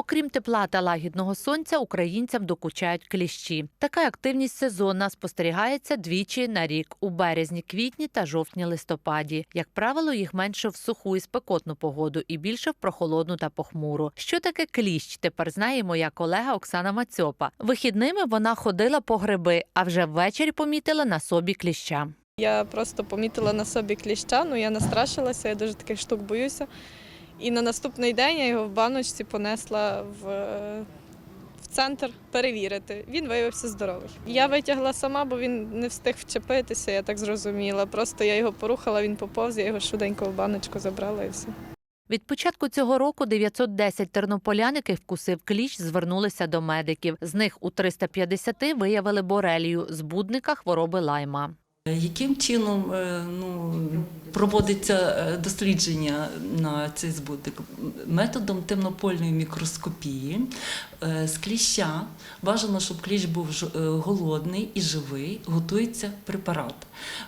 Окрім тепла та лагідного сонця, українцям докучають кліщі. Така активність сезонна спостерігається двічі на рік у березні, квітні та жовтні листопаді. Як правило, їх менше в суху і спекотну погоду і більше в прохолодну та похмуру. Що таке кліщ? Тепер знає моя колега Оксана Мацьопа. Вихідними вона ходила по гриби, а вже ввечері помітила на собі кліща. Я просто помітила на собі кліща, ну я настрашилася, я дуже таких штук боюся. І на наступний день я його в баночці понесла в, в центр перевірити. Він виявився здоровий. Я витягла сама, бо він не встиг вчепитися, я так зрозуміла. Просто я його порухала, він поповз, я його швиденько в баночку забрала і все. Від початку цього року 910 тернополян, яких вкусив кліщ, звернулися до медиків. З них у 350 виявили борелію, збудника хвороби лайма. Яким чином е, ну, проводиться е, дослідження на цей збудник? Методом темнопольної мікроскопії е, з кліща бажано, щоб кліщ був голодний і живий, готується препарат.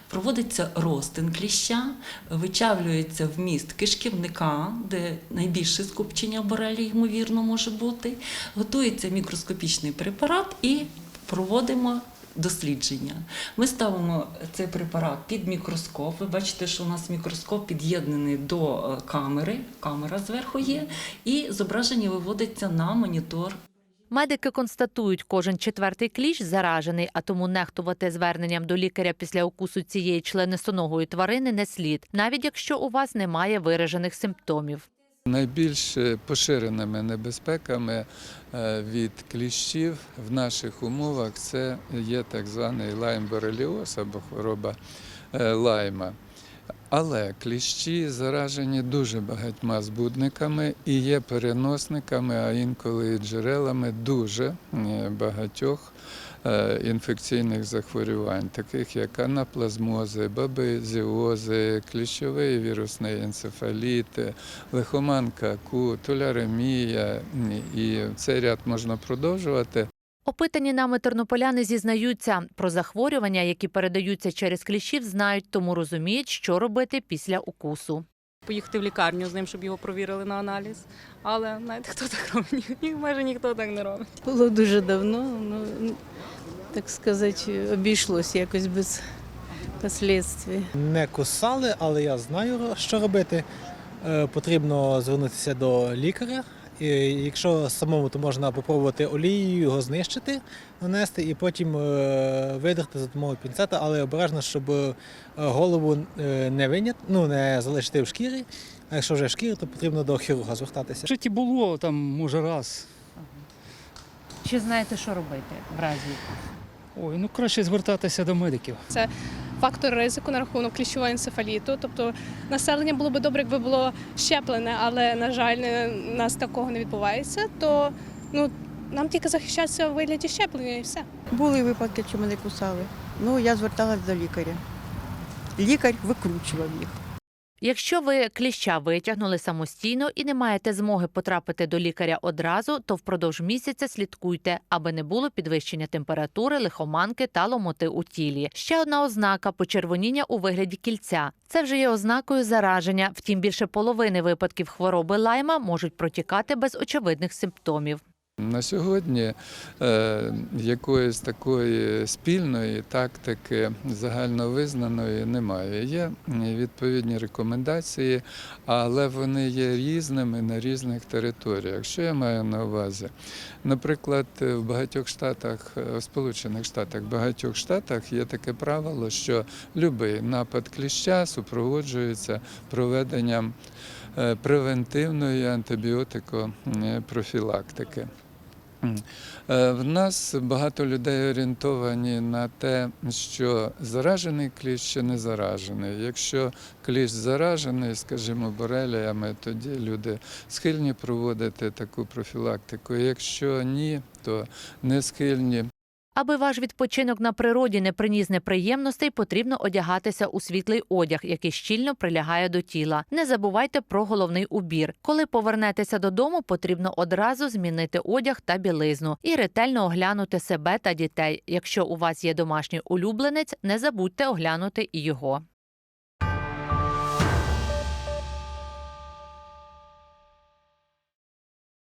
Проводиться розтин кліща, вичавлюється вміст кишківника, де найбільше скупчення борелі, ймовірно, може бути. Готується мікроскопічний препарат і проводимо дослідження. Ми ставимо цей препарат під мікроскоп. Ви бачите, що у нас мікроскоп під'єднаний до е, камери, камера зверху є, і зображення виводиться на монітор Медики констатують, кожен четвертий кліщ заражений, а тому нехтувати зверненням до лікаря після укусу цієї членистоногої тварини не слід, навіть якщо у вас немає виражених симптомів. Найбільш поширеними небезпеками е, від кліщів в наших умовах це є так званий лайм-бореліоз або хвороба е, лайма. Але кліщі заражені дуже багатьма збудниками і є переносниками, а інколи і джерелами дуже е, багатьох е, інфекційних захворювань, таких як анаплазмози, бабезіози, кліщовий вірусний енцефаліт, лихоманка ку, туляремія і цей ряд можна продовжувати. Опитані нами тернополяни зізнаються про захворювання, які передаються через кліщів, знають, тому розуміють, що робити після укусу. поїхати в лікарню з ним, щоб його провірили на аналіз. Але знаєте, хто так робить? Ні, майже ніхто так не робить. Було дуже давно, ну, так сказати, обійшлось якось без послідствий. Не кусали, але я знаю, що робити. Е, Потрібно звернутися до лікаря. І якщо самому, то можна попробувати олією його знищити, нанести і потім е, видерти за допомогою пінцета, але обережно, щоб е, голову е, не виняти, ну не залишити в шкірі. А якщо вже в шкірі, то потрібно до хірурга звертатися. В житті було там, може, раз. Чи знаєте, що робити в разі? Ой, ну краще звертатися до медиків. Фактор ризику на рахунок кліщового енцефаліту. Тобто населення було б добре, якби було щеплене, але на жаль, у нас такого не відбувається. То ну нам тільки захищатися у вигляді щеплення і все. Були випадки, що мене кусали. Ну, я зверталась до лікаря. Лікар викручував їх. Якщо ви кліща витягнули самостійно і не маєте змоги потрапити до лікаря одразу, то впродовж місяця слідкуйте, аби не було підвищення температури, лихоманки та ломоти у тілі. Ще одна ознака почервоніння у вигляді кільця. Це вже є ознакою зараження. Втім, більше половини випадків хвороби лайма можуть протікати без очевидних симптомів. На сьогодні е, якоїсь такої спільної тактики загальновизнаної немає. Є відповідні рекомендації, але вони є різними на різних територіях. Що я маю на увазі? Наприклад, в багатьох штатах, е, в Сполучених Штатах, в багатьох штатах є таке правило, що будь-який напад кліща супроводжується проведенням е, превентивної антибіотикопрофілактики. Е, В нас багато людей орієнтовані на те, що заражений кліщ чи не заражений. Якщо кліщ заражений, скажімо, бореліями, тоді люди схильні проводити таку профілактику. Якщо ні, то не схильні. Аби ваш відпочинок на природі не приніс неприємностей, потрібно одягатися у світлий одяг, який щільно прилягає до тіла. Не забувайте про головний убір. Коли повернетеся додому, потрібно одразу змінити одяг та білизну і ретельно оглянути себе та дітей. Якщо у вас є домашній улюбленець, не забудьте оглянути і його.